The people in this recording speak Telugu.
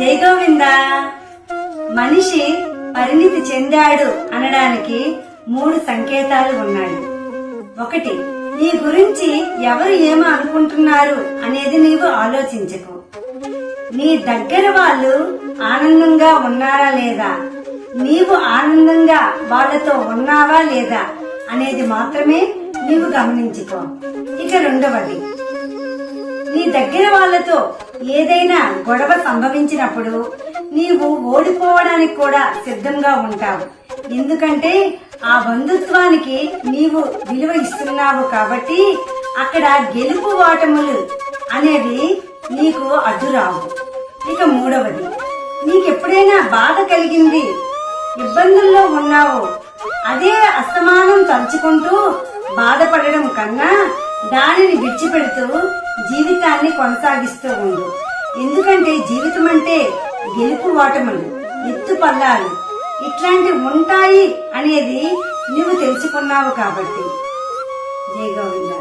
జై గోవింద. మనిషి పరిణితి చెందాడు అనడానికి మూడు సంకేతాలు ఉన్నాయి. ఒకటి నీ గురించి ఎవరు ఏమో అనుకుంటున్నారు అనేది నీవు ఆలోచించకు. నీ దగ్గర వాళ్ళు ఆనందంగా ఉన్నారా లేదా? నీవు ఆనందంగా వాళ్ళతో ఉన్నావా లేదా అనేది మాత్రమే నీవు గమనించుకో. ఇక రెండవది దగ్గర వాళ్ళతో ఏదైనా గొడవ సంభవించినప్పుడు నీవు ఓడిపోవడానికి కూడా సిద్ధంగా ఉంటావు. ఎందుకంటే ఆ బంధుత్వానికి నీవు విలువ ఇస్తున్నావు కాబట్టి అక్కడ గెలుపు ఓటములు అనేవి నీకు అడ్డురావు ఇక మూడవది నీకెప్పుడైనా బాధ కలిగింది ఇబ్బందుల్లో ఉన్నావు అదే అస్తమానం తలుచుకుంటూ బాధపడడం కన్నా దానిని విడిచిపెడుతూ జీవితాన్ని కొనసాగిస్తూ ఉండు. ఎందుకంటే జీవితం అంటే గెలుపు ఓటములు ఎత్తు పల్లాలు. ఇట్లాంటివి ఉంటాయి అనేది నువ్వు తెలుసుకున్నావు కాబట్టి. జై గోవిందా.